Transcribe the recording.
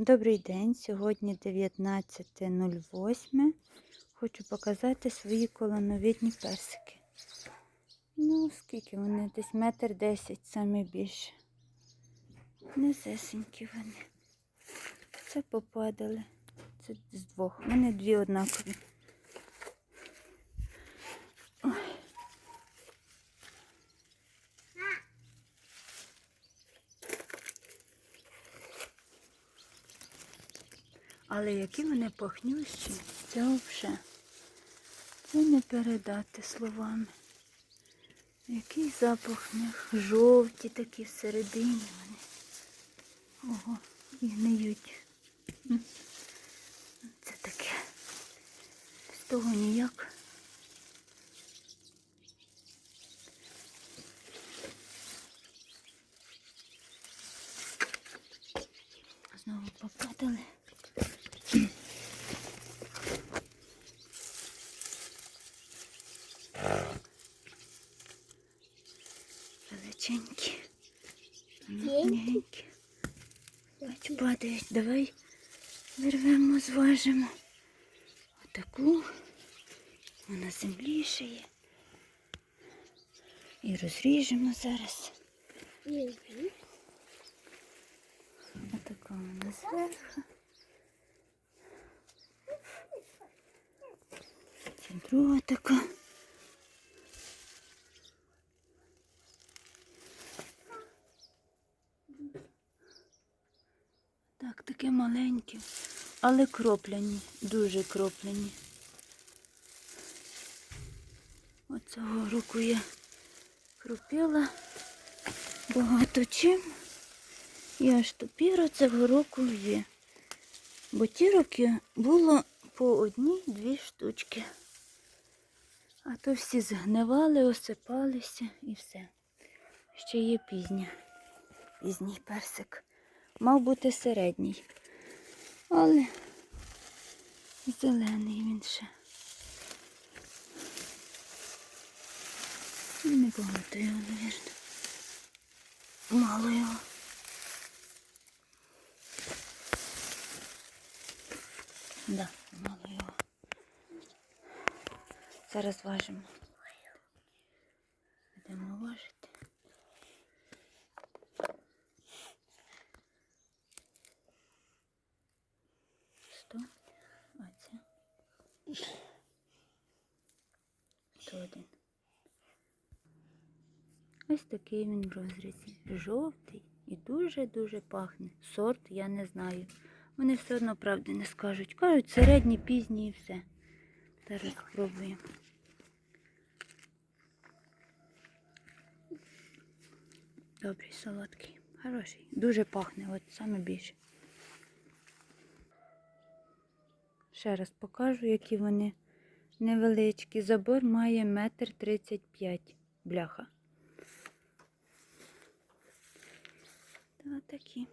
Добрий день, сьогодні 19.08. Хочу показати свої колоновідні персики. Ну, скільки вони? Десь метр десять, саме більше. Низесенькі вони. Це попадали. Це з двох. Вони дві однакові. Але які вони пахнющі, це взагалі. Це не передати словами. Який запах в них жовті такі всередині вони. Ого, і гниють. Це таке. З того ніяк. Знову попадали. Величенькі. Маленькі. Бач, падають. Давай вирвемо, зважимо. Отаку. Вона землі ще є. І розріжемо зараз. Отака вона зверху. Це друга така. Так, таке маленьке, але кропляні, дуже кропляні. Оцього року я кропила багато чим. І аж тепер цього року є. Бо ті роки було по одній-дві штучки. А то всі згнивали, осипалися і все. Ще є пізня. Пізній персик. Мав бути середній. Але зелений він ще. І Небагато його, мабуть. Мало його. Да, мало його. Зараз важимо. 100, а це 101. Ось такий він в розрізі. Жовтий і дуже-дуже пахне. Сорт я не знаю. Вони все одно правди не скажуть. Кажуть, середні, пізні і все. Зараз спробуємо. Добрий, солодкий, хороший. Дуже пахне, от саме більше. Ще раз покажу, які вони невеличкі. Забор має метр тридцять п'ять бляха. Та такі.